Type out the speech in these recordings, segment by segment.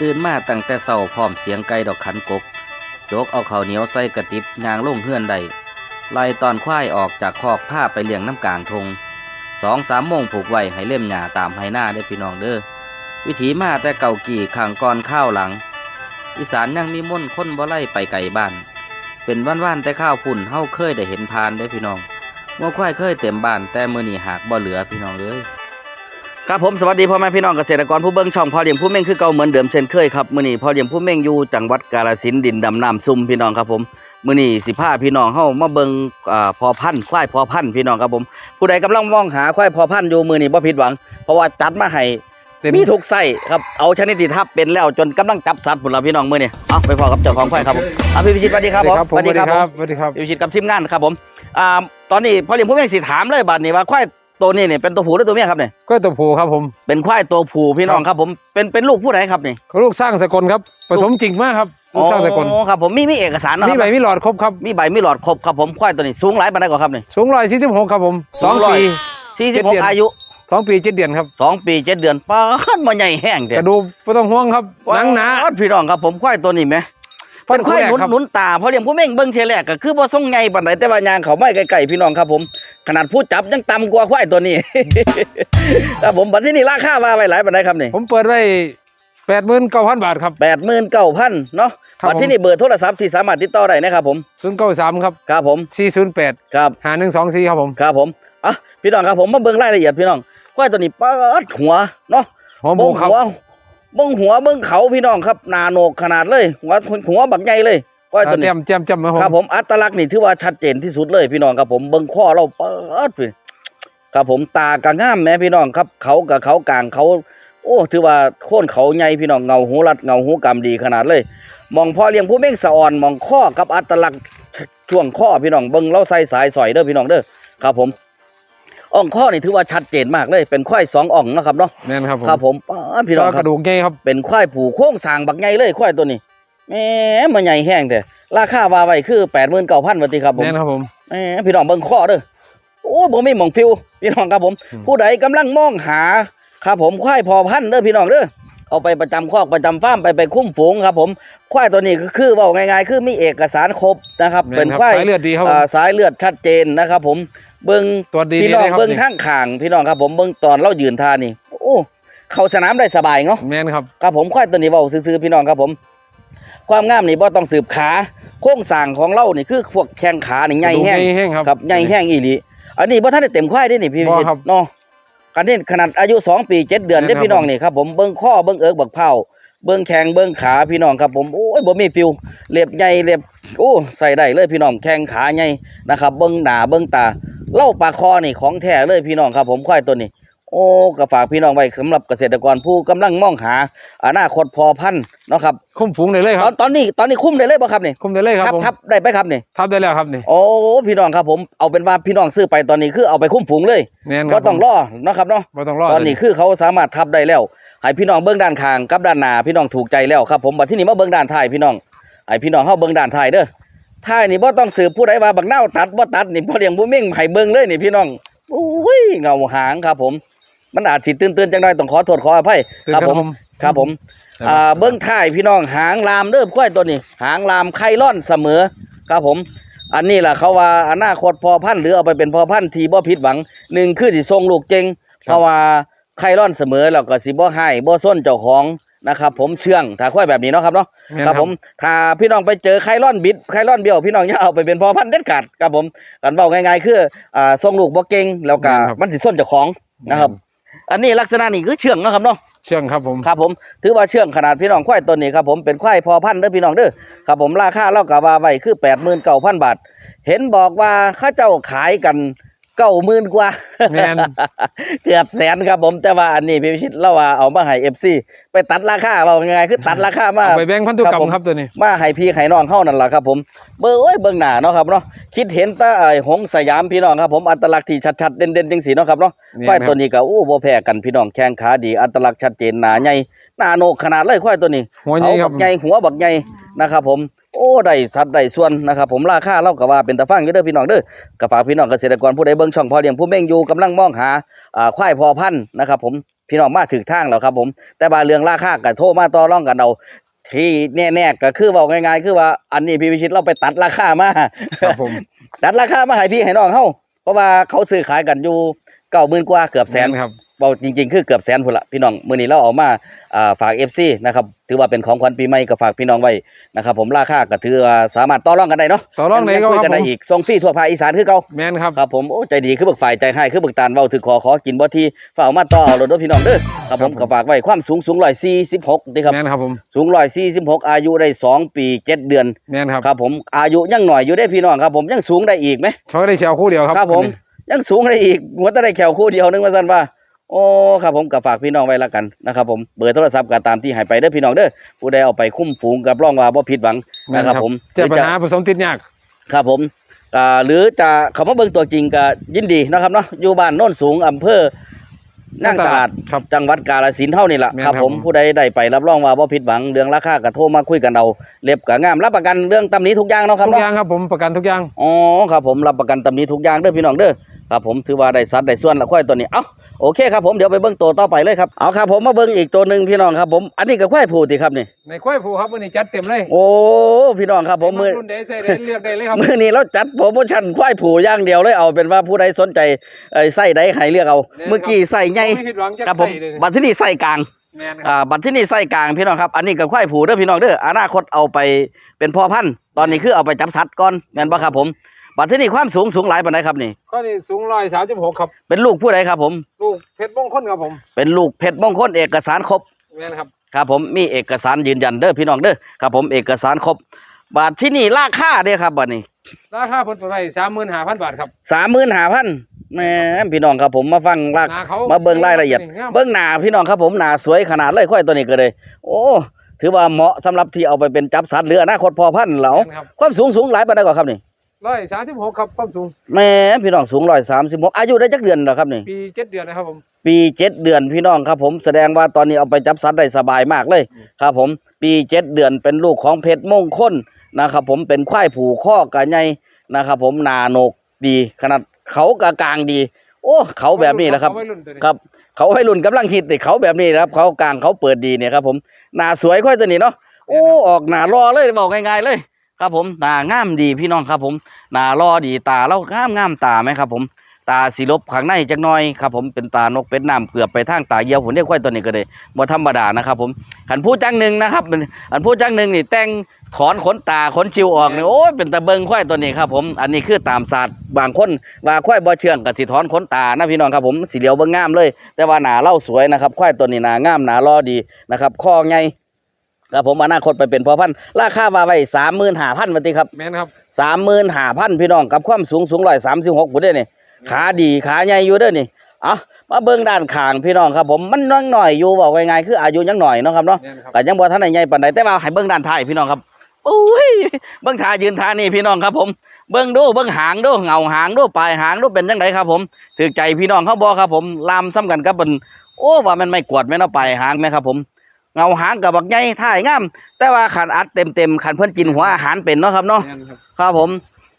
ตื่นมาตั้งแต่เช้าพร้อมเสียงไก่ดอกขันกกโจกเอาเข้าเหนียวใส่กระติบยางลงเฮือนได้ไล่ตอนควายออกจากคอกผ้าไปเลี้ยงน้ำกลางทงสองสามโมงผูกไว้ให้เล่มหญ้าตามไห้หน้าได้พี่น้องเด้อวิถีมาแต่เก่ากี่ขังก่อนข้าวหลัง อีสานยังมีม่นต์คนบ่ไล่ไปไก่บ้าน เป็นว่านๆแต่ข้าวพุ่นเฮาเคยได้เห็นพานได้พี่น้องงัวควายเคยเต็มบ้านแต่มื้อนี้หากบ่เหลือพี่น้องเอ้ย ครับผมสวัสดีพ่อแม่พี่น้องเกษตรกรผู้เบิ่งช่องพ่อเลี้ยงผู้เม่งคือเก่าเหมือนเดิมเช่นเคยครับมื้อนี้พ่อเลี้ยงผู้เม่งอยู่จังหวัดกาฬสินธุ์ดินดำน้ำซุ่มพี่น้องครับผมมื้อนี้สิพาพี่น้องเฮามาเบิ่งอ่าพอพันธุ์ควายพอพันธุ์พี่น้องครับผม ผู้ใดกำลังมองหาควายพอพันธุ์อยู่มื้อนี้บ่ผิดหวัง เพราะว่าจัดมาให้เต็มมีทุกไส้ครับเอาชนิดที่ทับเป็นแล้วจนกำลังจับสัตว์พุ่นล่ะพี่น้องมื้อนี้เอาไปพอกับเจ้าของควายครับผมอะพี่พิชิตสวัสดีครับผมผมสวัสดีครับสวัสดีครับพี่พิชิตกับทีมงานครับผมอ่าตอนนี้พ่อเลี้ยงผู้เม่งสิถามเลยบัดนี้ว่าควาย ตัวนี้เนี่ยเป็นตัวผู้หรือตัวเมียครับเนี่ยก็ตัวผูครับผม เป็นควายตัวผู้พี่น้องครับผมเป็นเป็นลูกผู้ใดครับนี่ลูกสร้างสกลครับผสมจริงมากครับลูกสร้างสกลอ๋อครับผมมีมีเอกสารเนาะมีครับใบมีหลอดครบครับมีใบมีหลอดครบครับผมควายตัวนี้สูงหลายปานใดกว่าครับนี่สูงร้อยสี่สิบหกครับผมสองร้อยปีสี่เจ็สิบดหกเดือนอายุสองปีเจ็ดเดือนครับสองปีเจ็ดเดือนป้านมาใหญ่แห้งเด็กระดูกไม่ต้องห่วงครับหนังหนาพี่น้องครับผมควายตัวนี้ไหมฟัเป็นนควายหนุนแรกครับหนุนตาเพราะเลี้ยงผู้เม่งเบิ้งเทยแรกก็คือบ่ทรงไงปานใดแต่ว่ายางเขาไม่ไกลๆพี่น้องครับผม ขนาดผู้จับยังต่ำกว่าควายตัวนี้ ครับผมบัดที่นี่ราคาว่าไว้หลายปานใดครับนี่ผมเปิดไว้แปดหมื่นเก้าพันบาทครับ แปดหมื่นเก้าพันเนาะครับบัดที่นี่เบอร์โทรศัพท์ที่สามารถติดต่อได้นะครับผมศูนย์เก้าสามครับครับผมสี่ศูนย์แปดครับ หาหนึ่งสองสี่ครับผมครับผมอะพี่น้องครับผมมาเบิ่งรายละเอียดพี่น้องควายตัวนี้ปัดหัวเนาะหัวหมูเบิ่งครับหัวเบิ่งหัวเบิ่งเขาพี่น้องครับหนาโหนกขนาดเลยหัวหัวบักใหญ่เลย ควายตัวเตรีนี้ยมเตรียมจำนะคครัรับบผมอัตลักษณ์นี่ถือว่าชัดเจนที่สุดเลยพี่น้องครับผมเบิ่งข้อเราปัดพี่ครับผมตากะงามแม่พี่น้องครับ เขากับเขากลางเขา โอ้ถือว่าโค่นเขาใหญ่พี่น้องเงาหูรัดเงาหูกำดีขนาดเลยมองพ่อเลี้ยงผู้เม่งสะอ่อนมองข้อกับอัตลักษณ์ช่วงข้อพี่น้องเบิ่งเราใส่สายสอยเด้อพี่น้องเด้อครับผมอ่องข้อนี่ถือว่าชัดเจนมากเลย เป็นควายสองอ่องนะครับเนาะแน่นครับผมครับผมป้าดพี่น้องแล้วคกรับระดูกใหญ่ครับเป็นควายผูโค้งสร้างบักใหญ่เลยควายตัวนี้ แหมมันใหญ่แห้งแต่ราคาว่าไว้คือแปดหมื่นเก้าพันบาทครับผมแน่นครับผมแหมพี่น้องเบิ่งข้อเด้อโอ้ผมมีหมองฟิวพี่น้องครับผมอืมผู้ใดกำลังมองหาครับผมควายพอพันธุ์เด้อพี่น้องเด้อเอาไปประจำคอกประจำฟาร์มไปไปคุ้มฝูงครับผมควายตัวนี้ก็คือเว่าง่ายๆ คือมีเอกสารครบนะครับแม่เป็นครับควายสายเลือดดีครับผมอ่าสายเลือดชัดเจนนะครับ ผมเบิ่งตัวดีพี่ดีน้อเลงยครับเบิ่งนี่ทั้งข่างพี่น้องครับผมเบิ่งตอนเรายืนท่านี่โอ้เข้าสนามได้สบายเนาะแม่นครับครับผมควายตัวนี้เว้าซื่อๆพี่น้องครับผม ความงามนี่บ่ต้องสืบขาโครงสร้างของเรานี่คือพวกแข้งขานี่ใหญ่แห้งกระดูกแห้งครับครับใหญ่แห้งอีหลีอันนี้บ่ทันได้เต็มควายเด้นี่พี่บ่วิชิตครับ เนาะกันนี้ขนาดอายุ 2 ปี 7 เดือนแม่นเด้ครับ พี่น้องนี่ครับผมเบิ่งข้อเบิ่งเอิกบักเผาเบิ่งแข้งเบิ่งขาพี่น้องครับผมโอ้ยบ่มีฟิวเรียบใหญ่เรียบโอ้ใส่ได้เลยพี่น้องแข้งขาใหญ่นะครับเบิ่งหน้าเบิ่งตาเล่าปากคอนี่ของแท้เลยพี่น้องครับผมควายตัวนี้โอ้ก็ฝากพี่น้องไว้สำหรับเกษตรกรผู้กำลังมองหาอนาคตพอพันธุ์เนาะครับคุ้มฝูงได้เลยคตอรันบ ตอนนี้ตอนนี้คุ้มได้เลยบ่ครับนี่คุ้มได้เลยครับทับผมทับได้ไปครับนี่ทับได้แล้วครับนี่โอ้พี่น้องครับผมเอาเป็นว่าพี่น้องซื้อไปตอนนี้คือเอาไปคุ้มฝูงเลยแน่นคก็รับต้องผมรอเนาะครับเนาะ บ่ต้องรอตอนนี้คือเขาสามารถทับได้แล้ว ให้พี่น้องเบื้องด้านข้างกับด้านหน้าพี่น้องถูกใจแล้วครับผมบัดที่นี่มาเบื้องด้านท้ายพี่น้องให้พี่น้องเฮาเบื้องด้านท้ายเด้อท้ายนี่บ่ต้องสืบผู้ใดว่าบักนาวตัดบ่ตัดนี่พ่อเลี้ยงผู้เม่งให้เบิ่งเลยนี่พี่น้องอุ้ยเงาหางครับผม มันอาจสิตื่นๆจังน้อยต้องขอโทษขออภัยตื่นครับครับผมผม ครับผมอ่าเบื้องท้ายพี่น้องหางลามเด้อควายตัวนี้ หางลามไข่ร่อนเสมอครับผม อันนี้ล่ะเขาว่าอนาคตพอพันธุ์หรือเอาไปเป็นพอพันธุ์ที่บ่ผิดหวังหนึ่งคือสิทรงลูกเจงเพราะว่าไข่ร่อนเสมอแล้วก็สิบ่ให้บ่ส้นเจ้าของนะครับผมเชื่องถ้าควายแบบนี้เนาะครับเนาะแม่นครับผมถ้าพี่น้องไปเจอไข่ร่อนบิดไข่ร่อนเบี้ยวพี่น้องอย่าเอาไปเป็นพอพันธุ์เด็ดขาดครับผมกันเว้าง่ายๆคืออ่าทรงลูกบ่เก่งแล้วก็แม่นครับมันสิส้นเจ้าของนะครับ อันนี้ลักษณะนี้คือเชื่องเนาะครับเนาะเชื่องครับผมครับผมถือว่าเชื่องขนาดพี่น้องควายตัวนี้ครับผมเป็นควายพอพันธุ์เด้อพี่น้องเด้อครับผมราคาเล่ากะว่าไว้คือแปดหมื่นเก้าพันบาท เห็นบอกว่าเข้าเจ้าขายกัน เก้าหมื่นกว่าแม่นเกือบแสนครับผมแต่ว่าอันนี้พี่พิชิตเล่าว่าเอามาให้เอฟซีไปตัดราคาเราไงายๆคือตัดราคามาเอาไปแบ่งพันธุกรรครับผมมครับตัวนี้มาให้พี่ให้น้องเข้านั่นแหละครับผมเบอร์เอ้ยเบิ่งหน้าเนาะครับเนาะคิดเห็นแตาไอ้หงสยามพี่น้องครับผมอัตลักษณ์ที่ชัดๆเด่นๆจังสีเนาะครับเนาะควายตัวนี้ก็อู้บ่แพ้กันพี่น้องแข้งขาดีอัตลักษณ์ชัดเจนหนาใหญ่หน้าโหนกขนาดเลยควายตัวนี้หัวใหญ่ครับเอาบักใหญ่หัวบักใหญ่นะครับผม โอ้ได้สัดได้ส่วนนะครับผมราคาเล่าก็ว่าเป็นตะฟังอยู่เด้อพี่น้องเด้อก็ฝากพี่น้องเกษตรกรผู้ใดเบิ่งช่องพอเลี้ยงผู้เม่งอยู่กำลังมองหาอ่าควายพอพันธุ์นะครับผมพี่น้องมาถึงทางแล้วครับผมแต่ว่าเรื่องราคาก็โทรมาต่อรองกันเอาที่แน่ๆก็คือบอกง่ายๆคือว่าอันนี้พี่วิชิตเราไปตัดราคามาครับผมตัดราคามาให้พี่ให้น้องเฮาเพราะว่าเขาซื้อขายกันอยู่เก้าหมื่นกว่าเกือบแสนครับ เบาจริง ๆ คือเกือบแสนพุ่นละพี่น้องมื้อนี้เราเอามาอ่าฝาก FC นะครับถือว่าเป็นของขวัญปีใหม่ก็ฝากพี่น้องไว้นะครับผมราคาก็ถือว่าสามารถต่อรองกันได้เนาะต่อรองไหนก็คุยคกัรับนได้ผมอีกส่งฟรีทั่วภาคอีสานคือเก่าแม่นครับครับผมโอ้ใจดีคือบึกฝ่ายใจให้คือบึกตาลเว้าถือขอขอกินบ่ที่ฝากเอามาต่อเอาโลดเด้อพี่น้องเด้อครับผมครับผมก็ฝากไว้ความสูงสูง146นี่ครับแม่นครับผมสูง146อายุได้สองปีเจ็ดเดือนแม่นครับครับผมอายุยังหน่อยอยู่ได้พี่น้องครับผมยังสูงได้อีกไหมเขาได้เชียวคู่เดียวครับครับผมยังสูงได้อีกหัวตะได้แขวคู่เดียวนึงว่าซั่นว่า โอ้ครับผมก็ฝากพี่น้องไว้ละกันนะครับผมเบอร์โทรศัพท์ก็ตามที่ให้ไปเด้อพี่น้องเด้อผู้ใดเอาไปคุ้มฝูงกับรองว่าบ่ผิดหวังแม่นนะคครัรับบผมเจอปัญหรือหาผสมติดยากครับผมอ่าหรือจะเข้ามาเบิ่งตัวจริงก็ยินดีนะครับเนาะอยู่บ้านโน่นสูงอำเภอนั่งตลาดครับจังหวัดกาฬสินธุ์เท่านี่ล่ะแม่นครับครับผมผมผู้ใดได้ไปรับรองว่าบ่ผิดหวังเรื่องราคาก็โทรมาคุยกันเอาเล็บก็งามรับประกันเรื่องตำหนี้ทุกอย่างเนาะครับทุกเนาะอย่างครับผมประกันทุกอย่างอ๋อครับผมรับประกันตำหนี้ทุกอย่างเด้อพี่น้องเด้อครับผมถือว่าได้สัดได้ส่วนละควายตัวนี้เอ้า โอเคครับผมเดี๋ยวไปเบิ่งตัวต่อไปเลยครับเอาครับผมมาเบิ่งอีกตัวหนึงพี่น้องครับผมอันนี้ก็ควายผูติครับนี่ในควายผูครับวันนี้จัดเต็มเลยโอ้พี่น้องครับผมมือรุ่นใดใส่ได้เลือกได้เลยครับมื่อนี้เราจัดโปรโมชั่นควายผูอย่างเดียวเลยเอาเป็นว่าผู้ใดสนใจไอ้ไส้ใดให้เลือกเอา เมื่อกี้ใส่ใหญ่ไม่ผิดหวังจักครับผมใส่เลยบัตรที่นี่ไส้กลางแม่นครับอ่าบัตรที่นี่ไส้กลางพี่น้องครับอันนี้ก็ควายผูเด้อพี่น้องเด้ออนาคตเอาไปเป็นพ่อพันธุ์ตอนนี้คือเอาไปจับสัตว์ก่อนแม่นบ่ครับผม บัตรที่นี่ความสูงสูงหลายปานใดครับนี่ข้อนี้สูงร้อยสามสิบหกครับ เป็นลูกผู้ใดครับผม ลูกเพชรมงคลครับผมเป็นลูกเพชรมงคลเอกสารครบ แม่นครับครับผมมีเอกสารยืนยันเด้อพี่น้องเด้อครับผมเอกสารครบบัตรที่นี่ราคาเด้อครับบัดนี้ราคาผลตัวไทยสามหมื่นห้าพันบาทครับ สามหมื่นห้าพันแหมพี่น้องครับผมมาฟังรากหน้าเขามาเบิ่งรายละเอียดงามเบิ่งหน้าพี่น้องครับผมหน้าสวยขนาดเลยค่อยตัวนี้ก็เลย โอ้ ถือว่าเหมาะสำหรับที่เอาไปเป็นจับสัตว์หรืออนาคตพอพันธุ์เหลาแม่นครับความสูงสูงหลายปานใดกว่าครับนี่ ร้อยสามสิบหกครับความสูงแหม่พี่น้องสูงร้อยสามสิบหกอายุได้จักเดือนแล้วครับนี่ ปีเจ็ดเดือนนะครับผม ปีเจ็ดเดือนพี่น้องครับผมแสดงว่าตอนนี้เอาไปจับสัตว์ได้สบายมากเลยครับผมปีเจ็ดเดือนเป็นลูกของเพชรมงคลนะครับผมเป็นควายผูข้อกะใหญ่นะครับผมหนาโหนกดีขนาดเขากะกลางดี โอ้เขาแบบนี้แหละครับเอาไว้รุ่นตัวนี้ครับ เขาให้รุ่นกำลังฮิตติเขาแบบนี้นะครับ เขากลางเขาเปิดดีเนี่ยครับผมหน้าสวยค่อยตัวนี้เนาะโอ้ออกหน้ารอเลยบอกง่ายๆเลย ครับผมหน้างามดีพี่น้องครับผมหน้ารอดีตาเรางามงามตาไหมครับผม ตาสีลบข้างในจักน่อยครับผมเป็นตานกเป็นน้ำเกือบไปทางตาเยียวผมเรียกควายตัวนี้ก็เลยบ่ธรรมดานะครับผมขันผู้จังหนึ่งนะครับขันผู้จังหนึ่งนี่แต่งถอนขนตาขนชิวออกเนี่ยโอ้ยเป็นตะเบิงควายตัวนี้ครับผมอันนี้คือตามศาสตร์บางคนว่าควายบ่เชื่องกับสิถอนขนตานะพี่น้องครับผมสีเหลียวเบิ่งงามเลย แต่ว่าหนาเล่าสวยนะครับควายตัวนี้หนางามหนารอดีนะครับข้อใหญ่ ครับผมอนาคตไปเป็นพ่อพันธุ์ราคาว่าไว้สามหมื่นห้าพันบาทครับแม่นครับสามหมื่นห้าพันพี่น้องกับความสูงสูงร้อยสามสิบหกผมได้นี่ขาดีขาใหญ่อยู่เด้อนี่เอามาเบิ่งด้านข้างพี่น้องครับผมมันน้อยหน่อยอยู่บอกง่ายๆคืออายุยังหน่อยเนาะครับเนาะแม่นครับแต่ยังบ่ทันได้ใหญ่ปานใดแต่ว่าให้เบิ่งด้านท้ายพี่น้องครับโอ้ยเบิ่งท่ายืนท่านี่พี่น้องครับผมเบิ่งดูเบิ่งหางดูเงาหางดูปลายหางดูเป็นจังไดครับผมถือใจพี่น้องเขาบ่ครับผมลามซ้ำกันกับเป็นโอ้ว่ามันไม่กวดแม่นเอาปลายหางแม่ครับผม เงาหางกับบักใหญ่ท่ายงาม แต่ว่าขันอัดเต็มๆขันเพิ่นกินหัวอาหารเป็นเนาะครับเนาะแม่นครับครับผม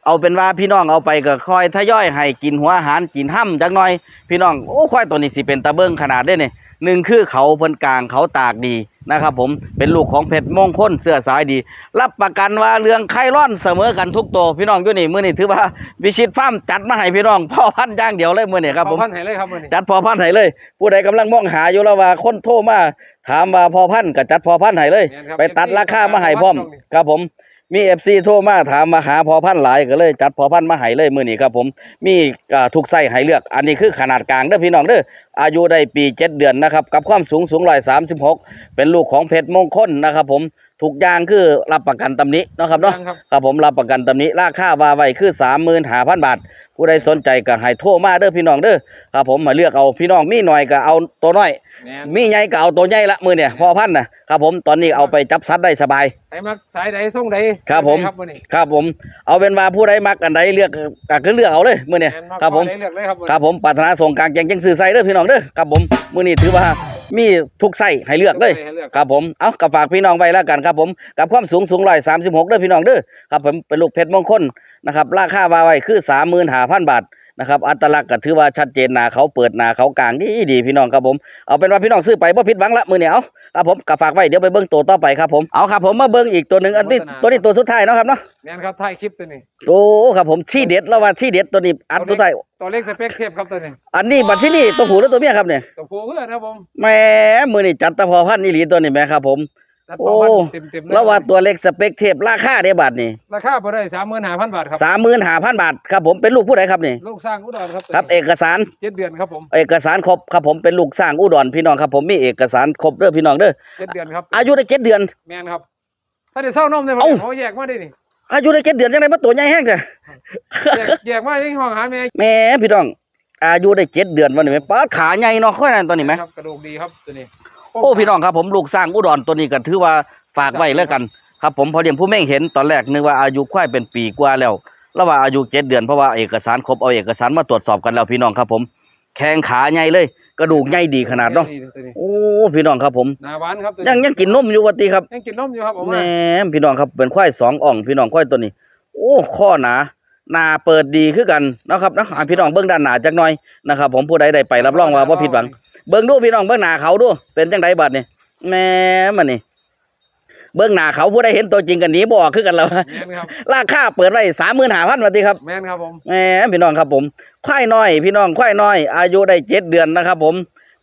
เอาเป็นว่าพี่น้องเอาไปก็คอยทยอยให้กินหัวอาหารกินห้ำจักหน่อย พี่น้องโอ้ควายตัวนี้สิเป็นตะเบิ้งขนาดได้เนี่ยหนึ่งคือเขาเพิ่นกลางเขาตากดี นะครับผมเป็นลูกของเพชรมงคลเสื้อสายดี รับประกันว่าเรื่องไข่ร้อนเสมอกันทุกตัวพี่น้องอยู่นี่มื้อนี้ถือว่าวิชิตฟาร์มจัดมาให้พี่น้องพ่อพันธุ์อย่างเดียวเลยมื้อนี้ครับผมขอพันให้เลยครับมื้อนี้จัดพอพันธุ์ให้เลย ผู้ใดกำลังมองหาอยู่แล้วว่าคนโทรมาถามว่าพอพันธุ์ก็จัดพอพันธุ์ให้เลยแม่นครับไปตัดราคามาให้พร้อมช่วงนี้ครับผม มีเอฟซีโทรมาถามมาหาพอพันหลายก็เลยจัดพอพันมาให้เลยมือนี้ครับผมมีอ่าทุกไส้ให้เลือก อันนี้คือขนาดกลางเด้อพี่น้องเด้ออายุได้ปี7เดือนนะครับกับความสูงสูง136เป็นลูกของเพชรมงคลนะครับผม ทุกอย่างคือรับประกันตำหนิเนาะครับเนาะยังครับ ครับผมรับประกันตำหนี้ราคาว่าไว้คือสามหมื่นห้าพันบาท ผู้ใดสนใจก็ให้โทรมาเด้อพี่น้องเด้อครับผมมาเลือกเอาพี่น้องมีหน่อยก็เอาตัวน้อย แม่นมีใหญ่ก็เอาตัวใหญ่ละมือเนี่ยพอพันนะครับผมตอนนี้เอาไปจับสัตว์ได้สบาย ไอ้มักสายใดส่งใดครับผม ครับมื้อนี้ครับผมเอาเป็นว่าผู้ใดมักอันใดเลือกก็คือเลือกเอาเลยมือเนี่ยแม่นมักครับผมพอได้เลือกเลยครับมื้อคนี้รับผมปรารถนาส่งกลางแจงแจงสื่อใส่เด้อพี่น้องเด้อครับผมมื้อนี้ถือว่า มีทุกไส้ให้เลือกเลยให้เลือก ครับผมเอากับฝากพี่น้องไว้แล้วกันครับผมกับความสูงสูงร้อยสามสิบหกเด้อพี่น้องเด้อครับผมเป็นลูกเพชรมงคลนะครับราคาว่าไว้คือสามหมื่นห้าพันบาท นะครับอัตลักษณ์ก็ถือว่าชัดเจนหนาเขาเปิดหนาเขากลางดีดีพี่น้องครับผมเอาเป็นว่าพี่น้องซื้อไปบ่ผิดหวังละมือเหนียวครับผมก็ฝากไว้เดี๋ยวไปเบิ่งตัวต่อไปครับผมเอาครับผมมาเบิ่งอีกตัวหนึ่งอันนี้ตัวนี้ตัวสุดท้ายเนาะครับเนาะแม่นครับถ่ายคลิปตัวนี้โอ้ครับผมที่เด็ดแล้วว่าที่เด็ดตัวนี้อันสุดท้ายตัวเลขสเปคเทปครับตัวนี้ อันนี้บัดที่นี่ตัวผู้หรือตัวเมียครับเนี่ยตัวผู้เพื่อนครับผมแหม่มือนี่จัดตะพอพันธุ์อีหลีตัวนี้แหม่ครับผม ตัดโอ้ ประมาณเต็มเต็มๆเลยแล้วว่าตัวเล็กสเปคเทปราคาได้บาทนี่ราคาพอได้สามหมื่นห้าพันบาทครับ สามหมื่นห้าพันบาทครับผมเป็นลูกผู้ใดครับนี่ ลูกสร้างอุดรครับตัวครับนี้เอกสาร เจ็ดเดือนครับผมเอกสารครบครับผมเป็นลูกสร้างอุดรพี่น้องครับผมมีเอกสารครบเด้อพี่น้องเด้อเจ็ดเดือนครับอายุได้เจ็ดเดือน แม่นครับ ถ้าได้เศร้านมเนี่ยผมเอ้า เขาแยกมาได้นี่อายุได้เจ็ดเดือนจังไดมันตัวใหญ่แห้งจ้ะแยกแยกมาที่ห้องหาแม่แหม่พี่น้องอายุได้เจ็ดเดือนวันนี้แม่ปาดขาใหญ่เนาะค่อยนั่นตัวนี้ไหมครับกระดูกดีครับตัวนี้ โอ้พี่น้องครับผมลูกสร้างอุดรตัวนี้ก็ถือว่าฝากไว้แล้วกันครับผมพอเลี้ยงผู้แม่งเห็นตอนแรกนึกว่าอายุควายเป็นปีกว่าแล้วแล้วว่าอายุเจ็ดเดือนเพราะว่าเอกสารครบเอาเอกสารมาตรวจสอบกันแล้วพี่น้องครับผม แข้งขาใหญ่เลย กระดูกใหญ่ดีขนาดเนาะตัวนี้โอ้พี่น้องครับผมหนาหวานครับตัวยังยังกินนมอยู่วัติครับยังกินนมอยู่ครับผมแหนพี่น้องครับเป็นควายสองอ่อง พี่น้องควายตัวนี้ โอ้ข้อหนาหนาเปิดดีคือกันนะครับเนาะอะพี่น้องเบิ้งด้านหนาจักหน่อยนะครับผมผู้ใดได้ไปรับรองว่าบ่ผิดหวัง เบิ้งดูพี่น้องเบิ้งหน้าเขาดู เป็นจังไดบัดนี่แหม่มันนี่เบิ้งหน้าเขาผู้ใดเห็นตัวจริงกันหนีบออกคือกันแล้วแม่นครับราคาเปิดไว้สามหมื่นห้าพันบาทครับแม่นครับผมแหมพี่น้องครับผมควายน้อย พี่น้องควายน้อย อายุได้เจ็ดเดือนนะครับ ผม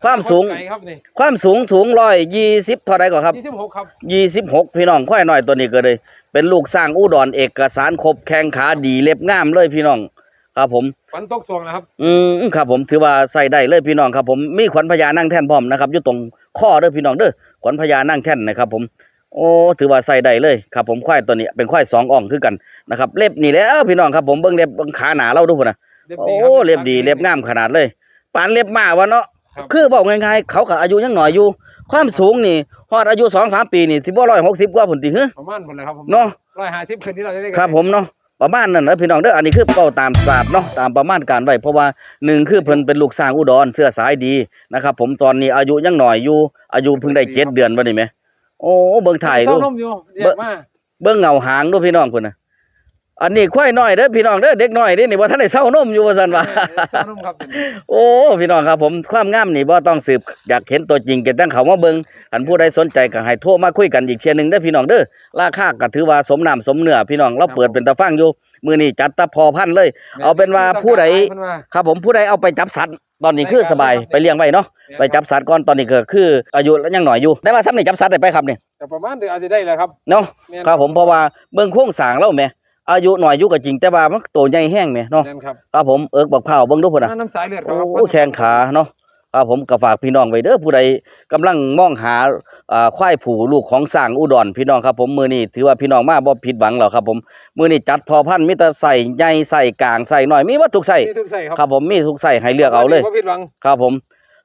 ความสูง ไก่ครับนี่ความสูงสูงร้อยยี่สิบเท่าไรก่อนครับยี่สิบหกครับยี่สิบหกพี่น้องควายน้อยตัวนี้ก็เลย เป็นลูกสร้างอุดรเอกสารครบแข้งขาดีเล็บงามเลยพี่น้อง ครับผมฟันตกสวงนะครับอืมครับผมถือว่าใส่ได้เลยพี่น้องครับผมมีขวัญพญานั่งแท่นพร้อมนะครับอยู่ตรงข้อเด้อพี่น้องเด้อขวัญพญานั่งแท่นนะครับผมโอ้ถือว่าใส่ได้เลยครับผมควายตัวนี้เป็นควายสองอ่องคือกันนะครับเล็บนี่แหล้วพี่น้องครับผมเบิ่งเล็บเบิ่งขาหนาเราดูพุ่นนะเรียบโอ้ดีครับเล็บดีเล็บงามขนาดเลยปานเล็บมาวะเนาะครับคือบอกง่ายๆเขากับอายุยังหน่อยอยู่ ความสูงนี่ฮอดอายุสองสามปีนี่สิบ่ร้อยหกสิบกว่าผุนติเฮ้ประมาณหมดเลยครับผมเนาะร้อยห้าสิบคืนที่เราได้กันครับผมเนาะ ประมาณนั้นนะพี่น้องเด้ออันนี้คือเป้าตามศาสตร์เนาะตามประมาณการไว้เพราะว่าหนึ่งคือเพิ่นเป็นลูกสร้างอุดรเสื้อสายดีนะครับผมตอนนี้อายุยังหน่อยอยู่อายุเพิ่งได้เจ็ดเดือนวันนี้ไหมโอ้เบิ่งถ่ายเศดูร้านมอยู่แยกมาเบิ่งเงาหางดูพี่น้องพุ่นน่ะ อันนี้ควายน้อยเด้อพี่น้องเด้อเด็กน้อยเด้นี่บ่ทันได้เศร้านมอยู่ว่าซั่นว่าเศร้านมครับตัวนี้โอ้พี่น้องครับผมความงามนี่บ่ต้องสืบอยากเห็นตัวจริงก็ตั้งเขามาเบิ่งอันผู้ใดสนใจก็ให้โทรมาคุยกันอีกเทียหนึงเด้อพี่น้องเด้อราคาก็ถือว่าสมน้ำสมเนื้อพี่น้องเราเปิดเป็นตาฟังอยู่มื้อนี้จัดตะพอพันเลย เอาเป็นว่าผู้ใดเพิ่นว่าครับผมผู้ใดเอาไปจับสัตว์ตอนนี้คือสบายไปเลี้ยงไว้เนาะไปจับสัตว์ก่อนตอนนี้ก็คืออายุยังหน่อยอยู่แต่ว่าซ้ำนี่จับสัตว์ได้ไปครับนี่แต่ประมาณเดือนอาจจะได้แล้วครับเนาะแม่นครับผมเพราะว่าเบิ่งโครงสร้างแล้วแหม อายุหน่อยอยู่ก็จริงแต่ว่ามันโตใหญ่แห้งแหมเนาะแม่นครับครับผมเอิกบักเผาวเบิ่งดูพุ่นน่ะ น้ำสายเลือดครับโอ้แข้งขาเนาะครับผมก็ฝากพี่น้องไว้เด้อผู้ใดกำลังมองหาอ่าควายผูลูกของสร้างอุดรพี่น้องครับผมมื้อนี้ถือว่าพี่น้องมาบ่ผิดหวังแล้วครับผมมื้อนี้จัดพอพันธุ์มีแต่ใส่ใหญ่ใส่กลางใส่น้อยมีหมดทุกใส่มีทุกใส่ครับครับผมมีทุกใส่ให้เลือกเอาเลย บ่ผิดหวังครับผม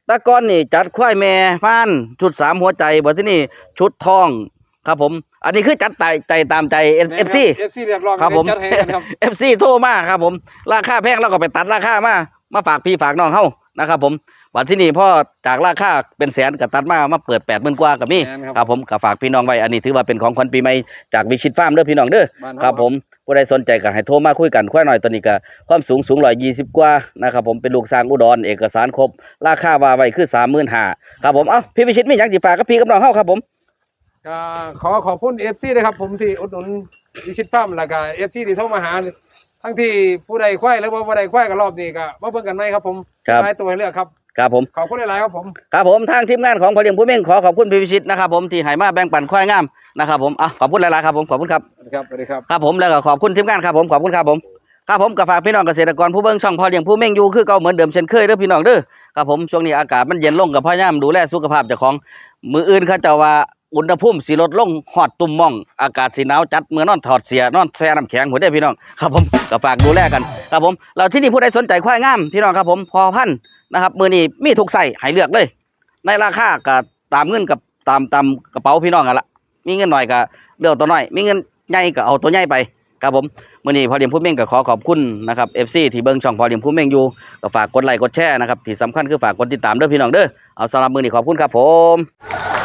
แตะก้อนนี่จัดควายแม่พันธุ์ชุดสามหัวใจบ่ที่นี่ชุดทองครับผม อันนี้คือจัดใจใจตามใจ FC เอฟซีเรียบร้อยครับผมจัดให้กันครับ FC โทรมาครับ ผม ราคาแพงเราก็ไปตัดราคามามาฝากพี่ฝากน้องเฮานะครับผมวันที่นี่พ่อจากราคาเป็นแสนก็ตัดมามาเปิด8 0,000กว่าก็มีแม่นครับครับผมก็ฝากพี่น้องไว้อันนี้ถือว่าเป็นของขวัญปีใหม่จากวิชิตฟาร์มเด้อพี่น้องเด้อบ้านครับผมผู้ใดสนใจก็ให้โทรมาคุยกันค่อยหน่อยตอนนี้ก็ความสูงสูงร้อยยี่สิบกว่านะครับผมเป็นลูกสร้างอุดรเอกสารครบ ราคาว่าไว้คือสามหมื่นห้าครับผมเอ้าพี่พิชิตมีหยังสิฝากกับพี่กับน้องเฮาครับผม ก็ขอขอบคุณเอฟซีนะครับ ผมที่อุดหนุนดิชิตฟาร์มแล้วก็เอฟซีที่โทรมาหา ทั้งที่ผู้ใดควายหรือว่าผู้ใดควายกับรอบนี้ก็มาเบิ่งกันไหมครับผมครับหลายตัวให้เลือกครับ ครับผม ขอบคุณหลายๆครับผม ครับผมทางทีมงานของพอเลี้ยงผู้เม่งขอขอบคุณพี่พิชิตนะครับผมที่ให้มาแบ่งปันควายงามนะครับผมอะขอบคุณหลายๆครับผมขอบคุณครับสวัสดีครับสวัสดีครับ ครับผมแล้วก็ขอบคุณทีมงานครับผมขอบคุณครับผมครับผมก็ฝากพี่น้องเกษตรกรผู้เบิ่งช่องพอเลี้ยงผู้เม่งอยู่คือเก่าเหมือนเดิมเช่นเคยเด้อพี่น้องเด้อครับผมช่วงนี้อากาศมันเย็นลงกับพยายามดูแลสุขภาพเจ้าของมืออื่นเขาเจ้าว่า อุณหภูมิสิลดลงฮอดตุ่มมอง อากาศสิหนาวจัดเมื่อนอนถอดเสียนอนแช่น้ำแข็งหัวเด้พี่น้องครับผมก็ฝากดูแลกันครับผมเราที่นี่ผู้ใดสนใจควายงามพี่น้องครับผมพอพันนะครับมือนี้มีทุกใส่ให้เลือกเลย ในราคาก็ตามเงินกับตามตามกระเป๋าพี่น้องกันละมีเงินหน่อยก็เลือกตัวน้อย มีเงินใหญ่ก็เอาตัวใหญ่ไปครับผมมื่อนี้พอเลียงผู้เม่งก็ขอขอบคุณนะครับ FC ที่เบิ่งช่องพอเลียงผู้เม่งอยู่ก็ฝากกดไลค์กดแชร์นะครับที่สำคัญคือฝากกดติดตามเด้อพี่น้องเด้อเอาสำหรับมือนี้ขอบคุณครับผม